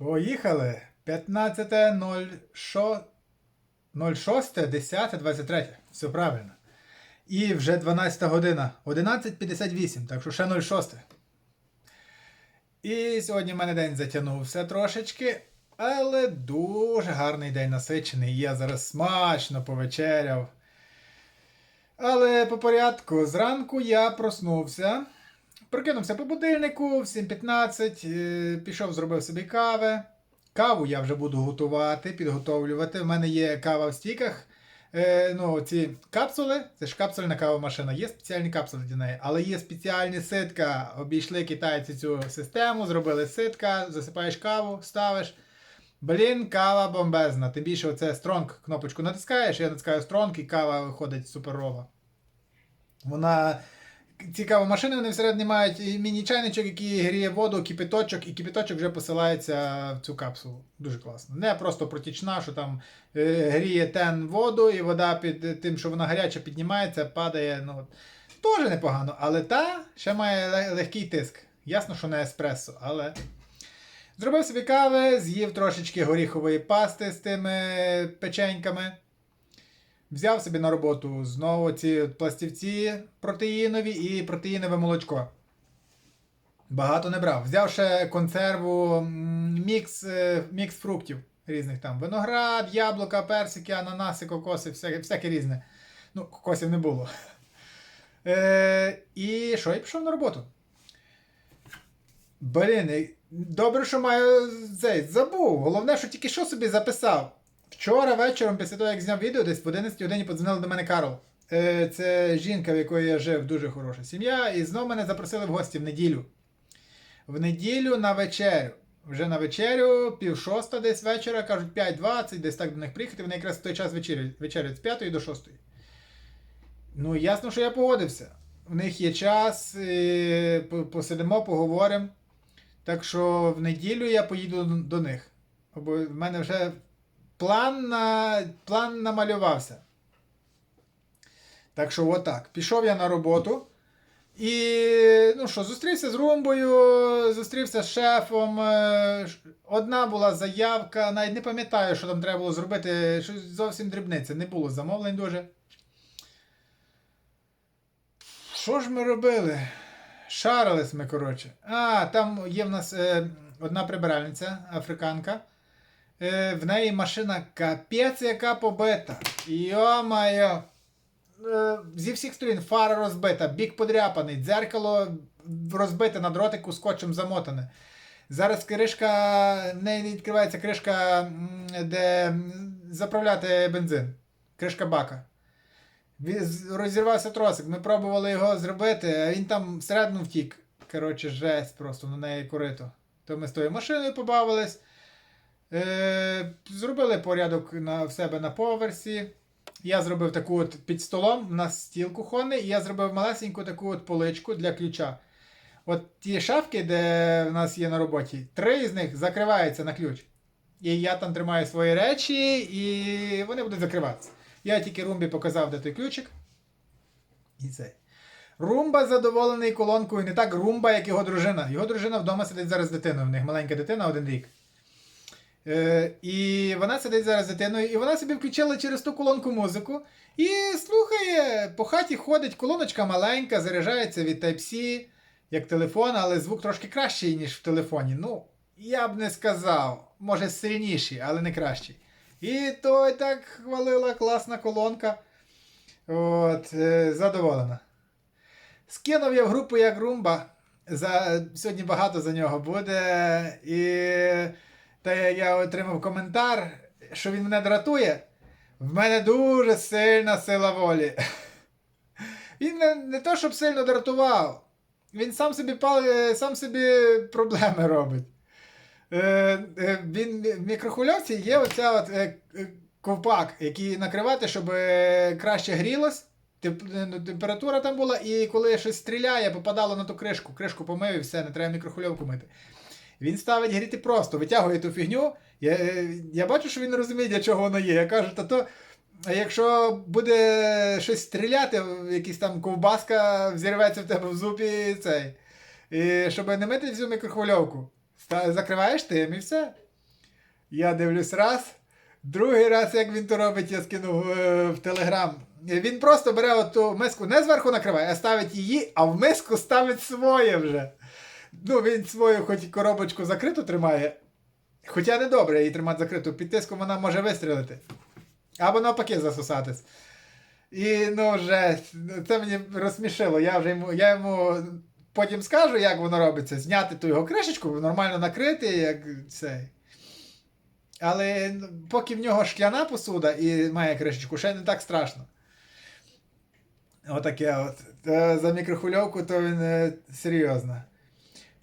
Поїхали. 15.06.10.23. Все правильно. І вже 12 година. 11.58, так що ще 06. І сьогодні в мене день затягнувся трошечки, але дуже гарний день насичений. Я зараз смачно повечеряв. Але по порядку, зранку я проснувся. Прокинувся по будильнику в 7.15, е, пішов, зробив собі кави. Каву я вже буду готувати, підготовлювати. В мене є кава в стіках. Е, ну, ці капсули, це ж капсульна кавомашина, є спеціальні капсули для неї, але є спеціальні ситка. Обійшли китайці цю систему, зробили ситка, засипаєш каву, ставиш. Блін, кава бомбезна. Тим більше оце Стронг кнопочку натискаєш, я натискаю Стронг і кава виходить суперова. Вона. Цікаво, машини вони всередині мають міні-чайничок, який гріє воду, кипяточок, і кипяточок вже посилається в цю капсулу. Дуже класно. Не просто протічна, що там е, гріє тен воду, і вода під тим, що вона гаряча піднімається, падає. Ну. Теж непогано, але та ще має легкий тиск. Ясно, що не еспресо, але. Зробив собі кави, з'їв трошечки горіхової пасти з тими печеньками. Взяв собі на роботу знову ці пластівці протеїнові і протеїнове молочко. Багато не брав. Взяв ще консерву мікс, е, мікс фруктів різних там. Виноград, яблука, персики, ананаси, кокоси, всяке, всяке різне. Ну, кокосів не було. Е, і що, і пішов на роботу. Блін, добре, що маю цей, забув. Головне, що тільки що собі записав. Вчора вечором, після того, як зняв відео, десь в 11 годині подзвонила до мене Карл. Е, Це жінка, в якої я жив, дуже хороша сім'я, і знову мене запросили в гості в неділю. В неділю на вечерю. Вже на вечерю, пів шоста десь вечора, кажуть 5.20, десь так до них приїхати. Вони якраз в той час вечерять, з 5 до 6. Ну, ясно, що я погодився. В них є час, посидимо, поговоримо. Так що в неділю я поїду до них. Бо в мене вже план, на, план намалювався. Так що отак. Пішов я на роботу. І ну що, зустрівся з Румбою, зустрівся з шефом. е, Одна була заявка, навіть не пам'ятаю, що там треба було зробити. Щось зовсім дрібниця. Не було замовлень дуже. Що ж ми робили? Шарились ми, коротше. А, там є в нас е, одна прибиральниця, африканка. Е, в неї машина капець, яка побита. Йо-моє. Е, зі всіх сторін фара розбита, бік подряпаний, дзеркало розбите на дротику скотчем замотане. Зараз кришка, не відкривається кришка, де заправляти бензин. Кришка бака. Розірвався тросик. Ми пробували його зробити, а він там всередину втік. Коротше, жесть просто на неї корито. То ми з тою машиною побавились. Е, зробили порядок на, в себе на поверсі. Я зробив таку от під столом, у нас стіл кухонний, і я зробив малесеньку таку от поличку для ключа. От ті шафки, де в нас є на роботі, три з них закриваються на ключ. І я там тримаю свої речі, і вони будуть закриватися. Я тільки Румбі показав, де той ключик. І це. Румба задоволений колонкою, не так Румба, як його дружина. Його дружина вдома сидить зараз з дитиною. В них маленька дитина, один рік. Е, і вона сидить зараз дитиною, і вона собі включила через ту колонку музику і слухає, по хаті ходить, колоночка маленька, заряджається від Type-C, як телефон, але звук трошки кращий, ніж в телефоні. Ну, я б не сказав. Може сильніший, але не кращий. І той так хвалила класна колонка. От, е, задоволена. Скинув я в групу як Румба. За, сьогодні багато за нього буде. І та я, я отримав коментар, що він мене дратує. В мене дуже сильна сила волі. Він не, не то, щоб сильно дратував. Він сам собі, е, сам собі проблеми робить. Е, е, він в мікрохвильовці є оця от, ковпак, який накривати, щоб краще грілось. Ну, Температура там була, і коли щось стріляє, попадало на ту кришку. Кришку помив і все, не треба мікрохвильовку мити. Він ставить гріти просто, витягує ту фігню. Я, е, я бачу, що він розуміє, для чого воно є. Я кажу, та то. Якщо буде щось стріляти, якась там ковбаска взірветься в тебе в зубі цей. І щоб не мити всю мікрохвильовку. Закриваєш тим і все. Я дивлюсь раз. Другий раз, як він то робить, я скинув е, в Телеграм. Він просто бере оту миску, не зверху накриває, а ставить її, а в миску ставить своє вже. Ну, він свою, хоч коробочку закриту тримає. Хоча не добре її тримати закриту, під тиском вона може вистрілити. Або навпаки засосатись. І ну вже це мені розсмішило. Я вже йому, я йому потім скажу, як воно робиться. Зняти ту його кришечку, нормально накрити, як цей. Але ну, поки в нього шкляна посуда і має кришечку, ще не так страшно. Отаке от. За мікрохвильовку, то він е, серйозно.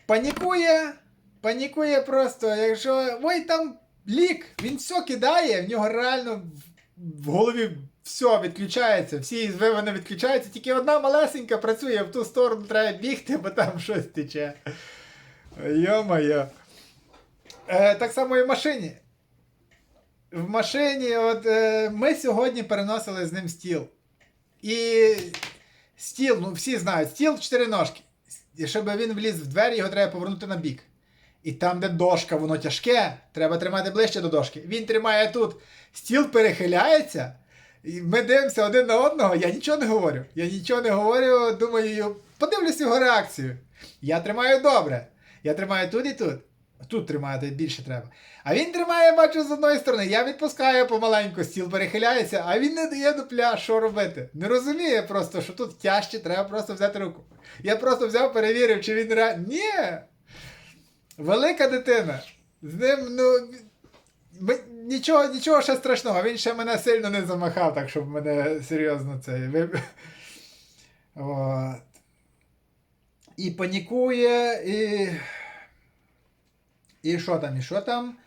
Панікує, панікує просто, якщо. Ой, там лік, він все кидає, в нього реально в- голові все відключається, всі вивини відключаються, тільки одна малесенька працює, в ту сторону треба бігти, бо там щось тече. Йо-моє. Е, так само і в машині. В машині, от е, ми сьогодні переносили з ним стіл. І стіл, ну всі знають, стіл чотири ножки. І щоб він вліз в двері, його треба повернути на бік. І там, де дошка, воно тяжке, треба тримати ближче до дошки. Він тримає тут, стіл перехиляється. І ми дивимося один на одного, я нічого не говорю. Я нічого не говорю, думаю, подивлюсь його реакцію. Я тримаю добре. Я тримаю тут і тут. Тут тримає, тримаю, більше треба. А він тримає, бачу, з одної сторони. Я відпускаю помаленьку, стіл перехиляється, а він не дає дупля, що робити. Не розуміє просто, що тут тяжче, треба просто взяти руку. Я просто взяв, перевірив, чи він реально. Ні! Велика дитина. З ним, ну. ми- Нічого, нічого ще страшного, він ще мене сильно не замахав, так щоб мене серйозно ви- От. І панікує, і. І що там, і що там?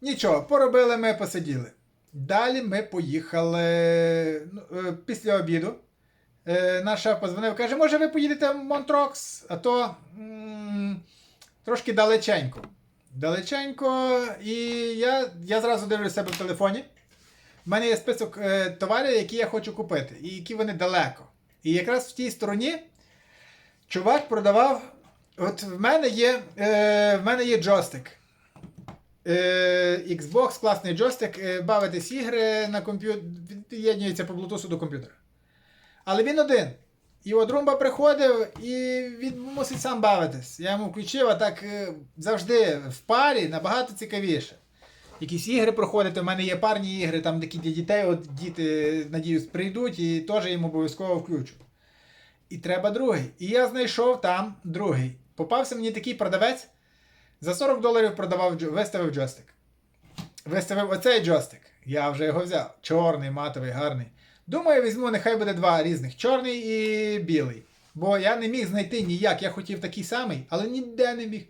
Нічого, поробили ми, посиділи. Далі ми поїхали ну, е, після обіду. Е, Наш шеф позвонив, каже, може ви поїдете в Монтрокс, а то м, трошки далеченько. Далеченько, і я, я зразу дивлюсь себе в телефоні. У мене є список е, товарів, які я хочу купити, і які вони далеко. І якраз в тій стороні чувак продавав. От в мене є, е, в мене є джойстик. Е, Xbox, класний джойстик, е, бавитись ігри на комп'ютер, під'єднується по Bluetooth до комп'ютера. Але він один. І от Румба приходив і він мусить сам бавитись. Я йому включив, а так е, завжди в парі набагато цікавіше. Якісь ігри проходити, у мене є парні ігри, там такі для дітей, от діти, надіюсь, прийдуть і теж їм обов'язково включу. І треба другий. І я знайшов там другий. Попався мені такий продавець. За 40 доларів продавав виставив джойстик. Виставив оцей джойстик. Я вже його взяв. Чорний, матовий, гарний. Думаю, візьму, нехай буде два різних: чорний і білий. Бо я не міг знайти ніяк. Я хотів такий самий, але ніде не міг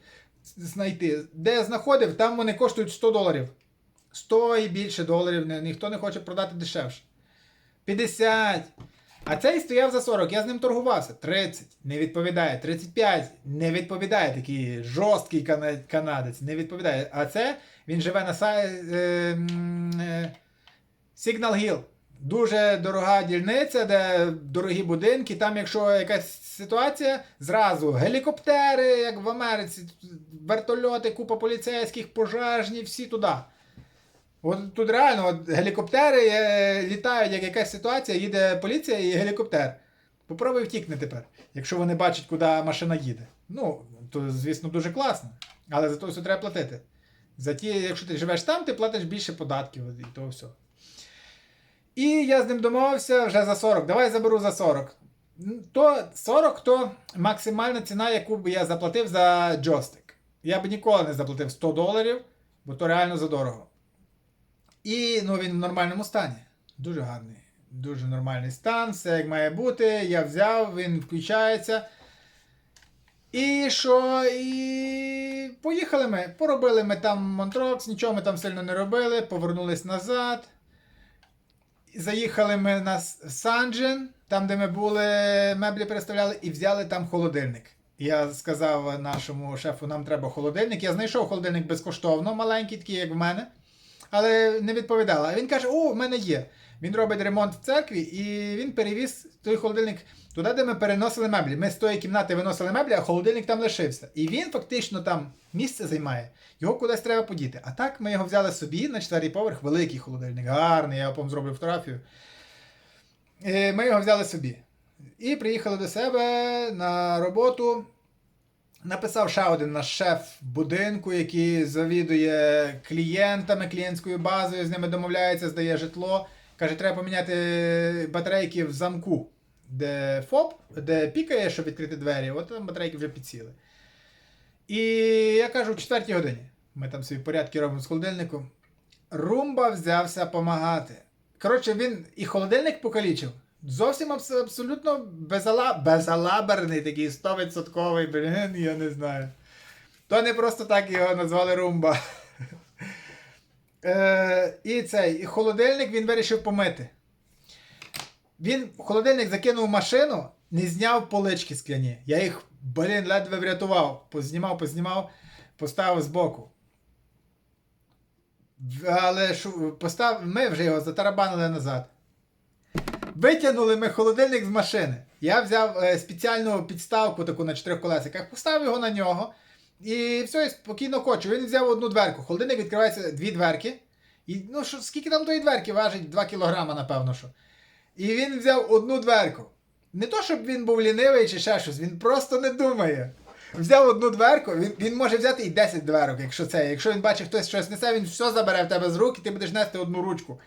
знайти. Де я знаходив, там вони коштують 100 доларів. 100 і більше доларів. Ніхто не хоче продати дешевше. 50. А цей стояв за 40, я з ним торгувався. 30, не відповідає. 35, не відповідає. Такий жорсткий канадець, не відповідає. А це він живе на сайті е, е, Signal Hill. Дуже дорога дільниця, де дорогі будинки. Там, якщо якась ситуація, зразу гелікоптери, як в Америці, вертольоти, купа поліцейських, пожежні, всі туди. От тут реально от гелікоптери е, літають, як якась ситуація, їде поліція і гелікоптер. Попробуй втікни тепер, якщо вони бачать, куди машина їде. Ну, то, звісно, дуже класно. Але за то все треба платити. За ті, якщо ти живеш там, ти платиш більше податків і того все. І я з ним домовився вже за 40. Давай заберу за 40. То 40 то максимальна ціна, яку б я заплатив за джойстик. Я б ніколи не заплатив 100 доларів, бо то реально задорого. І ну, він в нормальному стані. Дуже гарний. Дуже нормальний стан, все як має бути. Я взяв, він включається. І що? І поїхали ми. Поробили ми там Монтрокс, нічого ми там сильно не робили, повернулись назад. Заїхали ми на Санджен, там, де ми були, меблі переставляли, і взяли там холодильник. Я сказав нашому шефу, нам треба холодильник. Я знайшов холодильник безкоштовно, маленький, такий, як в мене. Але не відповідала. Він каже: О, в мене є. Він робить ремонт в церкві і він перевіз той холодильник туди, де ми переносили меблі. Ми з тої кімнати виносили меблі, а холодильник там лишився. І він фактично там місце займає. Його кудись треба подіти. А так ми його взяли собі на четвертий поверх, великий холодильник, гарний, я вам зроблю фотографію. Е, Ми його взяли собі. І приїхали до себе на роботу. Написав ще один наш шеф будинку, який завідує клієнтами, клієнтською базою, з ними домовляється, здає житло. Каже, треба поміняти батарейки в замку, де ФОП, де пікає, щоб відкрити двері, от там батарейки вже підсіли. І я кажу, в четвертій годині. Ми там собі порядки робимо з холодильником. Румба взявся допомагати. Коротше, він і холодильник покалічив. Зовсім абс- абсолютно безала... безалаберний, такий 100%, блін, я не знаю. То не просто так його назвали Румба. Е, і цей і холодильник він вирішив помити. Він холодильник закинув машину, не зняв полички скляні. Я їх, блін, ледве врятував. Познімав, познімав, поставив збоку. В- Але шу- постав... ми вже його затарабанили назад. Витягнули ми холодильник з машини. Я взяв е, спеціальну підставку таку на чотирьох колесиках, поставив його на нього. І все, і спокійно кочу. Він взяв одну дверку. Холодильник відкривається дві дверки. І ну що, скільки там тої дверки важить? 2 кілограма, напевно. що. І він взяв одну дверку. Не то, щоб він був лінивий чи ще щось, він просто не думає. Взяв одну дверку, він, він може взяти і 10 дверок, якщо це. Якщо він бачить, хтось щось несе, він все забере в тебе з рук, і ти будеш нести одну ручку.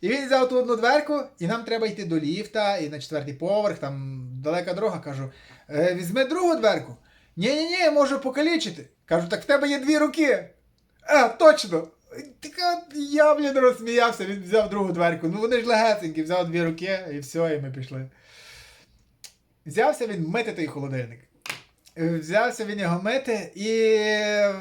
І він взяв ту одну дверку, і нам треба йти до ліфта, і на четвертий поверх, там далека дорога. Кажу, е, візьми другу дверку. Ні-ні-ні, я можу покалічити. Кажу, так в тебе є дві руки. А, точно. Така, я, блін, розсміявся, він взяв другу дверку. Ну вони ж легесенькі, взяв дві руки і все, і ми пішли. Взявся він мити той холодильник. Е, Взявся він його мити, і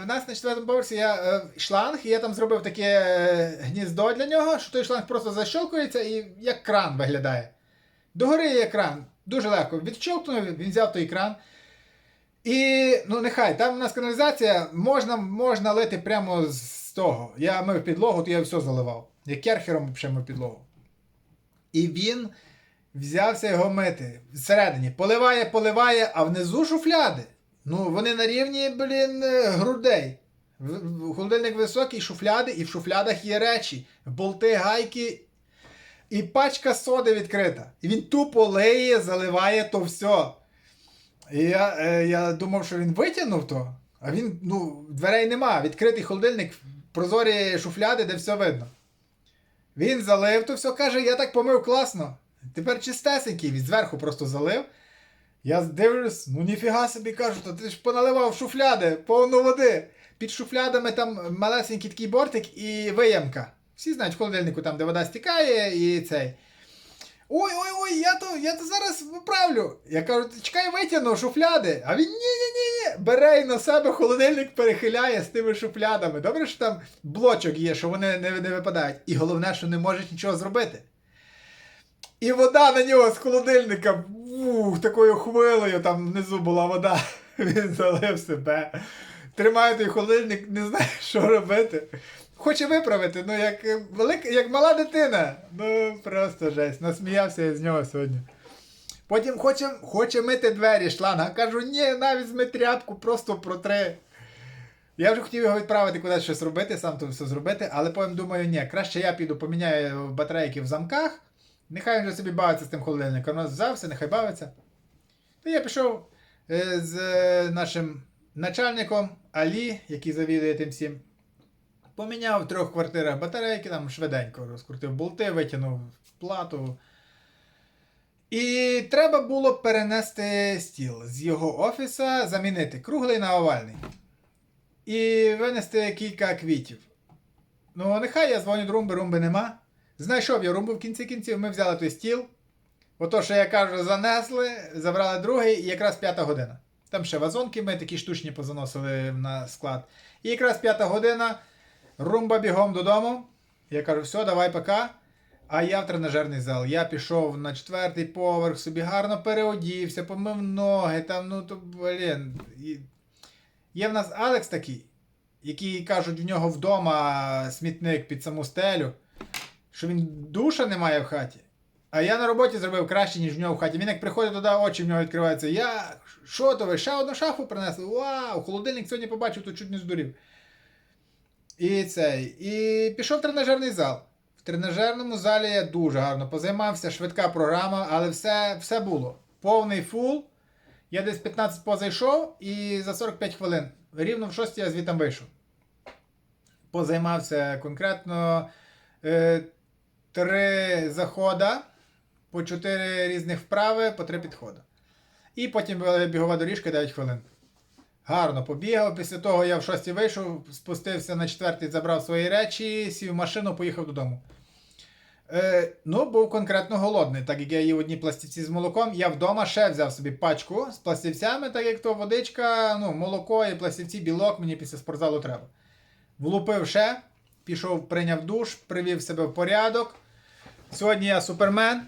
в нас на четвертому поверсі я е, шланг, і я там зробив таке е, гніздо для нього, що той шланг просто защолкується і як кран виглядає. Догори є кран. Дуже легко. Відщолкнув, він взяв той кран. І ну нехай, там у нас каналізація, можна, можна лити прямо з того. Я мив підлогу, то я все заливав. Я керхером ще мив підлогу. І він взявся його мити всередині. Поливає, поливає, а внизу шуфляди. Ну, вони на рівні, блін, грудей. Холодильник високий, шуфляди, і в шуфлядах є речі, болти, гайки. І пачка соди відкрита. І він тупо леє, заливає то все. І я, е, я думав, що він витягнув то, а він, ну, дверей нема. Відкритий холодильник, прозорі шуфляди, де все видно. Він залив то все, каже, я так помив класно. Тепер чистесенький, він зверху просто залив. Я дивлюсь, ну ніфіга собі кажу, то ти ж поналивав шуфляди, повну води. Під шуфлядами там малесенький такий бортик і виямка. Всі знають в холодильнику, там, де вода стікає, і цей. Ой, ой, ой, я то, я то зараз виправлю. Я кажу, чекай, витягну шуфляди. А він ні-ні-ні, бере і на себе холодильник перехиляє з тими шуфлядами. Добре, що там блочок є, що вони не, не випадають. І головне, що не можуть нічого зробити. І вода на нього з холодильника, ух, такою хвилею, там внизу була вода. Він залив себе. Тримає той холодильник, не знає, що робити. Хоче виправити, ну як, е, велика, як мала дитина. Ну просто жесть. Насміявся я з нього сьогодні. Потім хоче, хоче мити двері шланга. Кажу, ні, навіть зми тряпку, просто протри. Я вже хотів його відправити кудись щось робити, сам то все зробити, але потім думаю, ні, краще я піду поміняю батарейки в замках. Нехай він вже собі бавиться з тим холодильником. Він взявся, нехай бавиться. То я пішов е, з е, нашим начальником Алі, який завідує тим всім. Поміняв в трьох квартирах батарейки, там швиденько розкрутив болти, витягнув плату. І треба було перенести стіл з його офіса, замінити круглий на овальний. І винести кілька квітів. Ну, нехай я дзвоню румби, румби нема. Знайшов я румбу в кінці кінців, ми взяли той стіл. Ото, що я кажу, занесли, забрали другий, і якраз п'ята година. Там ще вазонки ми такі штучні позаносили на склад. І якраз п'ята година, румба бігом додому. Я кажу, все, давай пока. А я в тренажерний зал. Я пішов на четвертий поверх, собі гарно переодівся, помив ноги, там, ну то, блін. І... Є в нас Алекс такий, який кажуть, в нього вдома смітник під саму стелю. Що він душа немає в хаті. А я на роботі зробив краще, ніж в нього в хаті. Він як приходить туди, очі в нього відкриваються. Я, що то ви, ще одну шафу принесли? Вау! Холодильник сьогодні побачив, то чуть не здурів. І цей. І пішов в тренажерний зал. В тренажерному залі я дуже гарно позаймався, швидка програма, але все, все було. Повний фул. Я десь 15 позайшов і за 45 хвилин. Рівно в 6 я звітом вийшов. Позаймався конкретно е, три захода, по 4 різних вправи, по 3 підходи. І потім бігова доріжка 9 хвилин. Гарно побігав. Після того я в 6 вийшов, спустився на 4, забрав свої речі, сів в машину, поїхав додому. Е, ну, був конкретно голодний, так як я їв одні пластівці з молоком. Я вдома ще взяв собі пачку з пластівцями, так як то водичка, ну, молоко і пластівці, білок мені після спортзалу треба. Влупив ще, пішов, прийняв душ, привів себе в порядок. Сьогодні я супермен.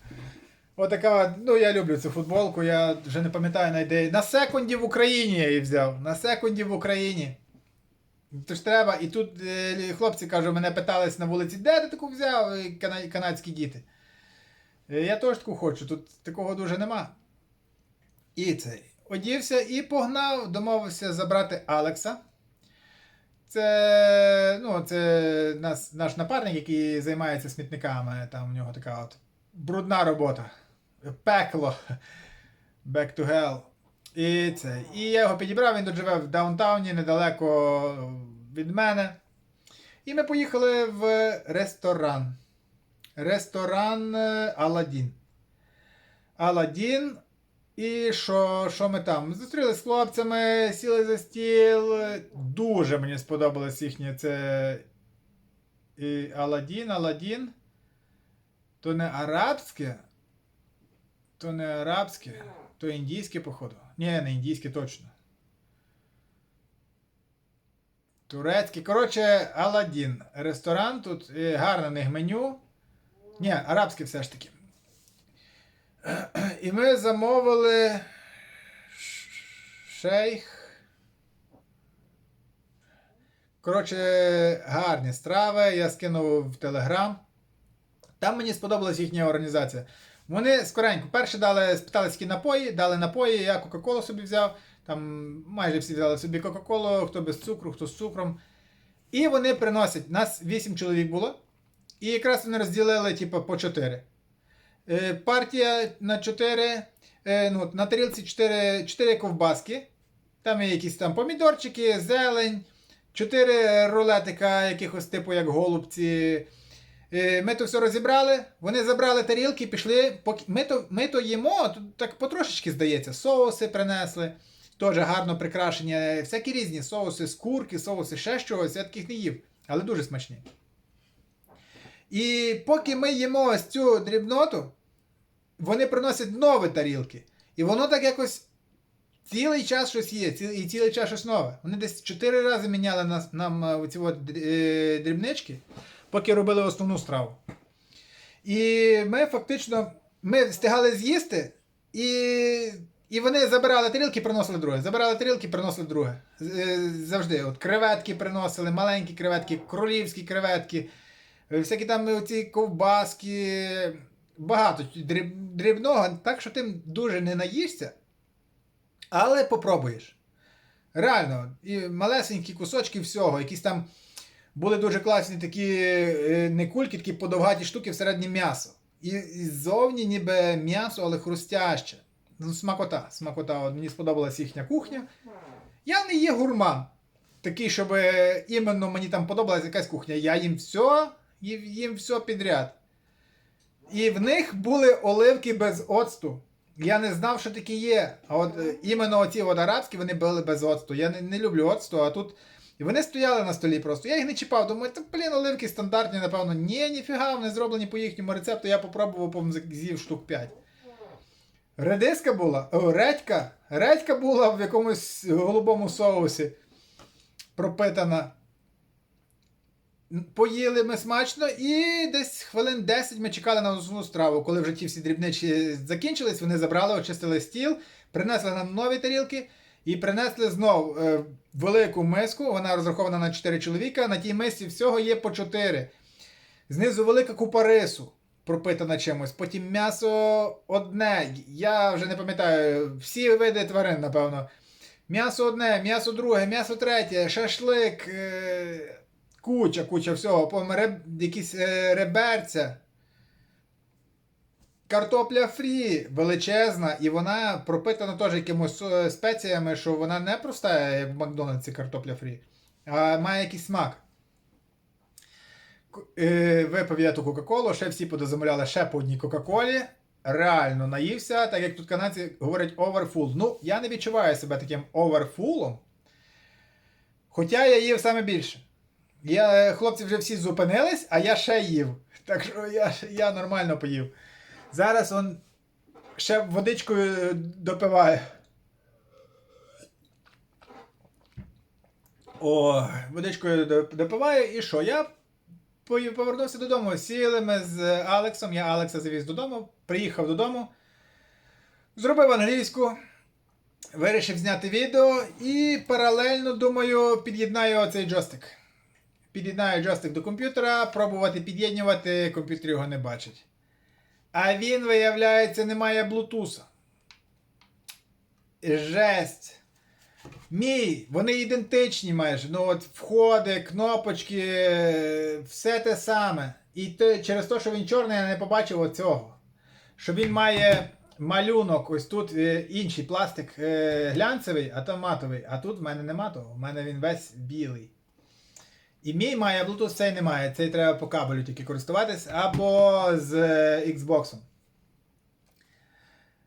Отака, ну я люблю цю футболку, я вже не пам'ятаю на ідеї. На секунді в Україні я її взяв. На секунді в Україні. Тож треба, і тут е, хлопці кажуть, мене питались на вулиці, де ти таку взяв, е, кана- канадські діти. Е, Я теж таку хочу, тут такого дуже нема. І цей. Одівся і погнав, домовився забрати Алекса. Це, ну, це нас, наш напарник, який займається смітниками. Там у нього така от брудна робота. Пекло. Back to hell. І це. І я його підібрав, він тут живе в даунтауні, недалеко від мене. І ми поїхали в ресторан. Ресторан е, Аладдін. Аладдін. І що, що ми там? Зустрілися з хлопцями, сіли за стіл. Дуже мені сподобалось їхнє це. І Аладдін, Аладдін. То не арабське. То не арабське, то індійське, походу. Ні, не індійське точно. Турецьке. Коротше, Аладдін. Ресторан тут гарне меню. Ні, арабське все ж таки. І ми замовили шейх. Коротше, гарні страви. Я скинув в Телеграм. Там мені сподобалась їхня організація. Вони скоренько, перше дали, спитали, які напої, дали напої, я Кока-Колу собі взяв. Там майже всі взяли собі Кока-Колу, хто без цукру, хто з цукром. І вони приносять, нас 8 чоловік було. І якраз вони розділили, типу, по 4. Е, партія на 4, е, ну, на тарілці 4, 4 ковбаски. Там є якісь там помідорчики, зелень, 4 рулетика, якихось типу як голубці. Е, Ми то все розібрали, вони забрали тарілки, пішли. Ми, то, ми то їмо, так потрошечки здається. Соуси принесли, теж гарно прикрашені, всякі різні соуси з курки, соуси ще чогось, я таких не їв, але дуже смачні. І поки ми їмо ось цю дрібноту, вони приносять нові тарілки. І воно так якось цілий час щось є, ці- і цілий час щось нове. Вони десь чотири рази міняли нас, нам е, оці от е, дрібнички, поки робили основну страву. І ми фактично ми встигали з'їсти, і, і вони забирали тарілки, приносили друге. Забирали тарілки, приносили друге. Е, Завжди. От креветки приносили, маленькі креветки, королівські креветки, всякі там оці ковбаски, багато дрібного, так що ти дуже не наїшся, але попробуєш. Реально, і малесенькі кусочки всього, якісь там були дуже класні такі е, не кульки, такі подовгаті штуки всередині м'ясо. І, і ззовні ніби м'ясо, але хрустяще. Ну, смакота. Смакота. От мені сподобалась їхня кухня. Я не є гурман. Такий, щоб е, іменно мені там подобалась якась кухня. Я їм все, їм, їм все підряд. І в них були оливки без оцту. Я не знав, що такі є. А от е, іменно оці от арабські вони були без оцту. Я не, не люблю оцту, а тут. І вони стояли на столі просто. Я їх не чіпав. Думаю, та блін, оливки стандартні, напевно. Ні, ніфіга, вони зроблені по їхньому рецепту. Я попробував, по з'їв штук 5. Редиска була, о, редька. Редька була в якомусь голубому соусі пропитана. Поїли ми смачно, і десь хвилин 10 ми чекали на основну страву. Коли вже ті всі дрібничі закінчились, вони забрали, очистили стіл, принесли нам нові тарілки і принесли знов е, велику миску. Вона розрахована на 4 чоловіка. На тій мисці всього є по 4. Знизу велика купа рису, пропитана чимось. Потім м'ясо одне. Я вже не пам'ятаю, всі види тварин, напевно. М'ясо одне, м'ясо друге, м'ясо третє, шашлик, е- куча, куча всього. Потім якісь е- реберця. Картопля фрі величезна, і вона пропитана теж якимось е, спеціями, що вона не проста, як в Макдональдсі картопля фрі, а має якийсь смак. Е, Випив я ту Кока-Колу, ще всі подозамовляли ще по одній Кока-Колі. Реально наївся, так як тут канадці говорять оверфул. Ну, я не відчуваю себе таким оверфулом. Хоча я їв саме більше. Я, е, хлопці вже всі зупинились, а я ще їв. Так що я, я нормально поїв. Зараз он ще водичкою допиває. О, водичкою доп- допиває, і що? Я повернувся додому. Сіли ми з Алексом. Я Алекса завіз додому, приїхав додому, зробив англійську, вирішив зняти відео і паралельно, думаю, під'єднаю оцей джойстик. Під'єднаю джойстик до комп'ютера, пробувати під'єднювати, комп'ютер його не бачить. А він, виявляється, не має блутуса. Жесть. Мій, вони ідентичні майже. Ну от входи, кнопочки, все те саме. І те, через те, що він чорний, я не побачив оцього. Що він має малюнок, ось тут е, інший пластик е, глянцевий, а то матовий. А тут в мене не матовий, в мене він весь білий. І мій має Bluetooth, цей немає. Цей треба по кабелю тільки користуватись або з е, Xbox.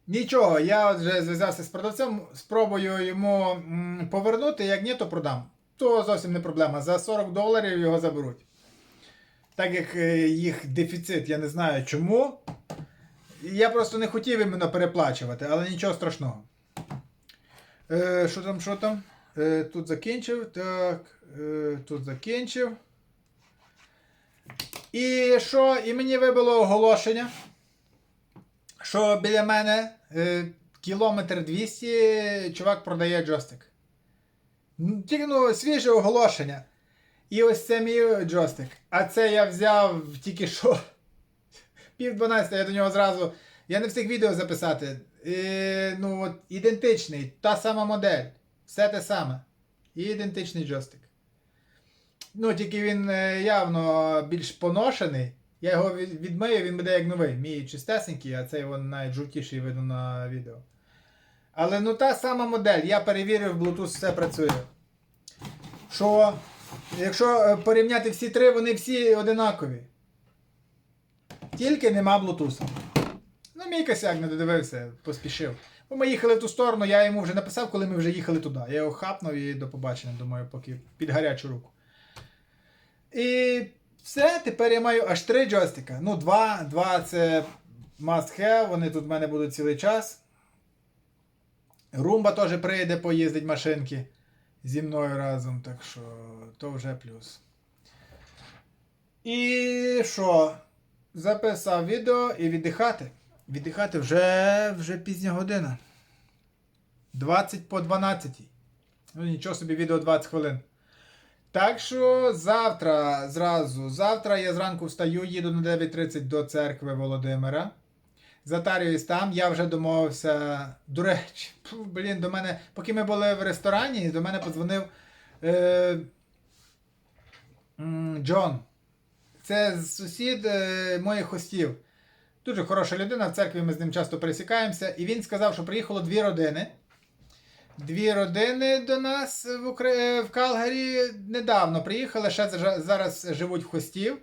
Нічого, я вже зв'язався з продавцем, спробую йому повернути, як ні, то продам. То зовсім не проблема. За 40 доларів його заберуть. Так як е, їх дефіцит, я не знаю чому. Я просто не хотів іменно переплачувати, але нічого страшного. Е, що там, що там? Е, тут закінчив. Так. Е, тут закінчив. І що? І мені вибило оголошення, що біля мене е, кілометр 200 чувак продає джойстик. Ну, Тільки ну, свіже оголошення. І ось це мій джойстик. А це я взяв тільки що. Пів 12 я до нього зразу. Я не встиг відео записати. Е, ну, от, ідентичний, та сама модель. Все те саме. І ідентичний джойстик. Ну, тільки він е, явно більш поношений. Я його відмию, він буде як новий. Мій чистесенький, а цей вон навіть жовтіший видно на відео. Але ну та сама модель. Я перевірив, Bluetooth все працює. Що, якщо е, порівняти всі три, вони всі одинакові. Тільки нема Bluetooth. Ну, мій косяк не додивився, поспішив. Бо ми їхали в ту сторону, я йому вже написав, коли ми вже їхали туди. Я його хапнув і до побачення, думаю, поки під гарячу руку. І все, тепер я маю аж три джойстика. Ну, два, два це must have, вони тут в мене будуть цілий час. Румба теж прийде, поїздить машинки зі мною разом, так що то вже плюс. І що? Записав відео і віддихати. Віддихати вже, вже пізня година. 20 по 12. Ну нічого собі відео 20 хвилин. Так що завтра зразу, завтра я зранку встаю, їду на 9.30 до церкви Володимира. Затарююсь там, я вже домовився. До речі, блін, до мене, поки ми були в ресторані, до мене подзвонив е, Джон. Це сусід е, моїх хостів. Дуже хороша людина, в церкві ми з ним часто пересікаємося. І він сказав, що приїхало дві родини. Дві родини до нас в, Укра... е, в Калгарі недавно приїхали, ще зараз живуть в хостів.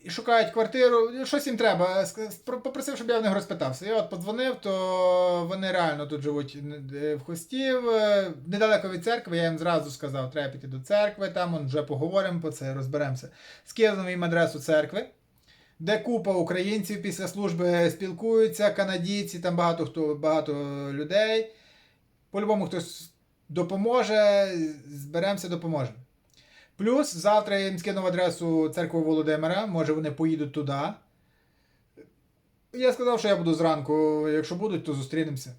І шукають квартиру. Щось їм треба. Попросив, щоб я в них розпитався. Я от подзвонив, то вони реально тут живуть е, в хостів. е, Недалеко від церкви. Я їм зразу сказав, треба піти до церкви, там вже поговоримо по це, розберемося. Скинув їм адресу церкви де купа українців після служби спілкуються, канадійці, там багато хто багато людей. По-любому хтось допоможе, зберемося, допоможемо. Плюс завтра я їм скинув адресу церкви Володимира, може вони поїдуть туди. Я сказав, що я буду зранку, якщо будуть, то зустрінемося.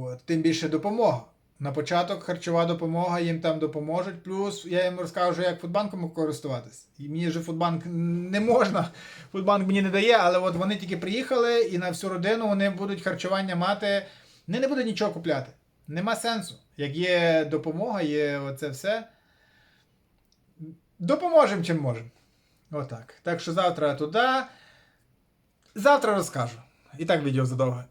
От. Тим більше допомога. На початок харчова допомога їм там допоможуть. Плюс я їм розкажу, як фудбанком користуватись. І мені же фудбанк не можна. Фудбанк мені не дає, але от вони тільки приїхали і на всю родину вони будуть харчування мати. Вони не будуть нічого купляти. Нема сенсу. Як є допомога, є оце все. Допоможемо чим можемо. Отак. Так що завтра туди. Завтра розкажу. І так відео задовго.